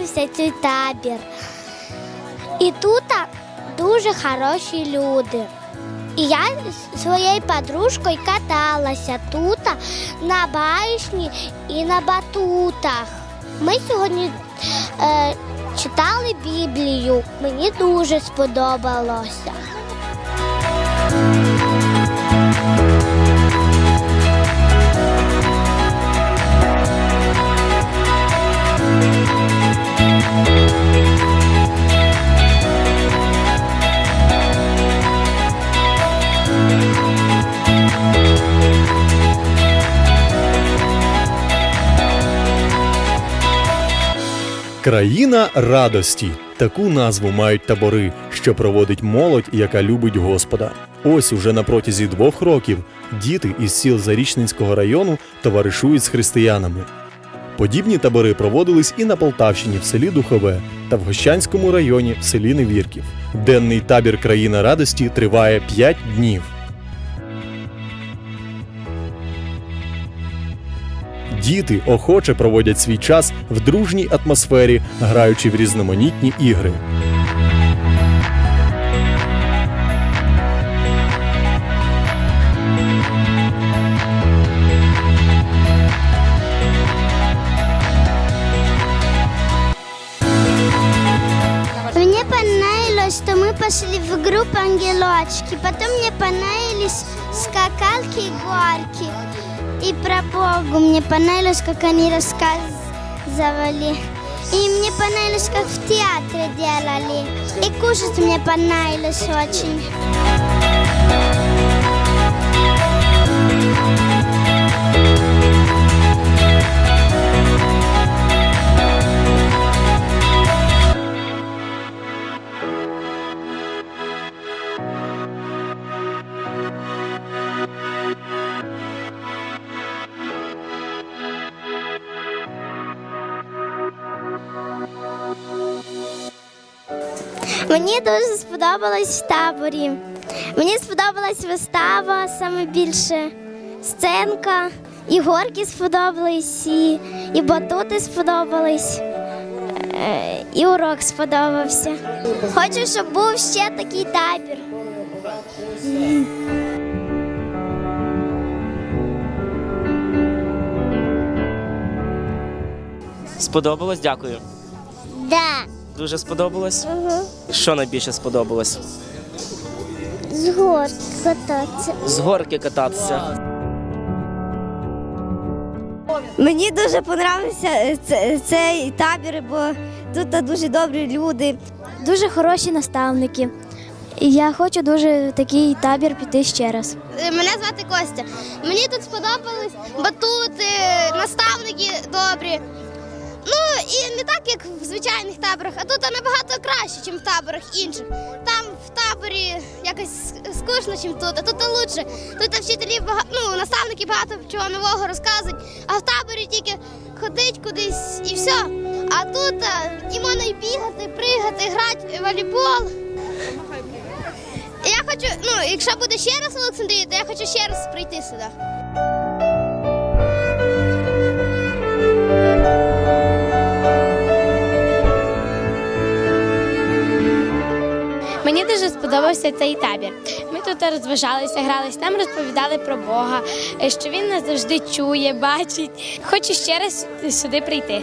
понравився цей табір. І тут дуже хороші люди. І я з своєю подружкою каталася тут на башні і на батутах. Ми сьогодні е, читали Біблію. Мені дуже сподобалося. Країна радості. Таку назву мають табори, що проводить молодь, яка любить Господа. Ось уже на протязі двох років діти із сіл Зарічненського району товаришують з християнами. Подібні табори проводились і на Полтавщині в селі Духове та в Гощанському районі в селі Невірків. Денний табір Країна радості триває 5 днів. Діти охоче проводять свій час в дружній атмосфері, граючи в різноманітні ігри. Мне понравилось, что мы пошли в группу ангелочки. Потом мне понравились скакалки и горки. И про Богу мне понравилось, как они рассказывали. И мне понравилось, как в театре делали. И кушать мне понравилось очень. Мені дуже сподобалось в таборі. Мені сподобалась вистава саме більше. Сценка, і горки сподобались, і, і батути сподобались, е, і урок сподобався. Хочу, щоб був ще такий табір. Сподобалось, дякую. Да. Дуже сподобалось. Угу. Що найбільше сподобалось? З гор кататися. З горки кататися. Мені дуже подобався е, цей табір, бо тут дуже добрі люди. Дуже хороші наставники. І я хочу дуже в такий табір піти ще раз. Мене звати Костя. Мені тут сподобались батути, наставники добрі. Ну і не так, як в звичайних таборах, а тут набагато краще, ніж в таборах інших. Там в таборі якось скучно, ніж тут, а тут лучше. Тут вчителі багато, ну, наставники багато чого нового розказують, а в таборі тільки ходить кудись і все. А тут а, і можна і бігати, пригати, грати в волейбол. Я хочу, ну, якщо буде ще раз в Олександрії, то я хочу ще раз прийти сюди. Сподобався цей табір. Ми тут розважалися, гралися, нам розповідали про Бога, е, що він нас завжди чує, бачить. Хочу ще раз сюди прийти.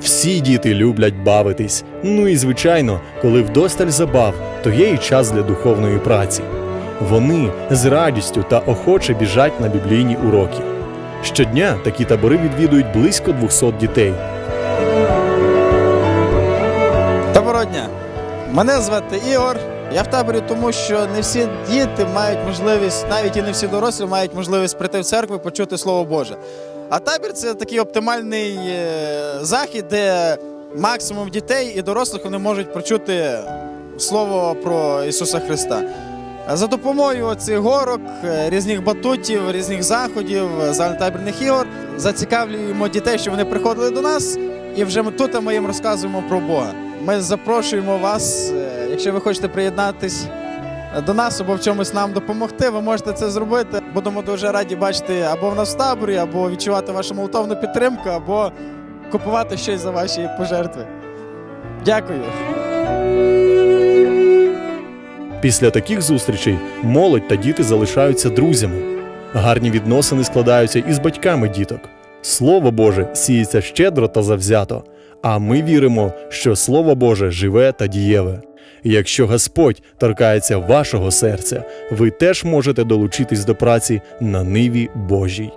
Всі діти люблять бавитись. Ну і звичайно, коли вдосталь забав, то є і час для духовної праці. Вони з радістю та охоче біжать на біблійні уроки. Щодня такі табори відвідують близько 200 дітей. Доброго дня! Мене звати Ігор. Я в таборі, тому що не всі діти мають можливість, навіть і не всі дорослі мають можливість прийти в церкву і почути Слово Боже. А табір це такий оптимальний е, захід, де максимум дітей і дорослих вони можуть почути Слово про Ісуса Христа. За допомогою цих горок, е, різних батутів, різних заходів, загальнотабірних ігор зацікавлюємо дітей, щоб вони приходили до нас, і вже ми тут ми їм розказуємо про Бога. Ми запрошуємо вас, е, якщо ви хочете приєднатись до нас або в чомусь нам допомогти, ви можете це зробити. Будемо дуже раді бачити або в нас в таборі, або відчувати вашу молитовну підтримку, або купувати щось за ваші пожертви. Дякую. Після таких зустрічей молодь та діти залишаються друзями. Гарні відносини складаються із батьками діток. Слово Боже сіється щедро та завзято. А ми віримо, що Слово Боже живе та дієве. Якщо Господь торкається вашого серця, ви теж можете долучитись до праці на ниві Божій.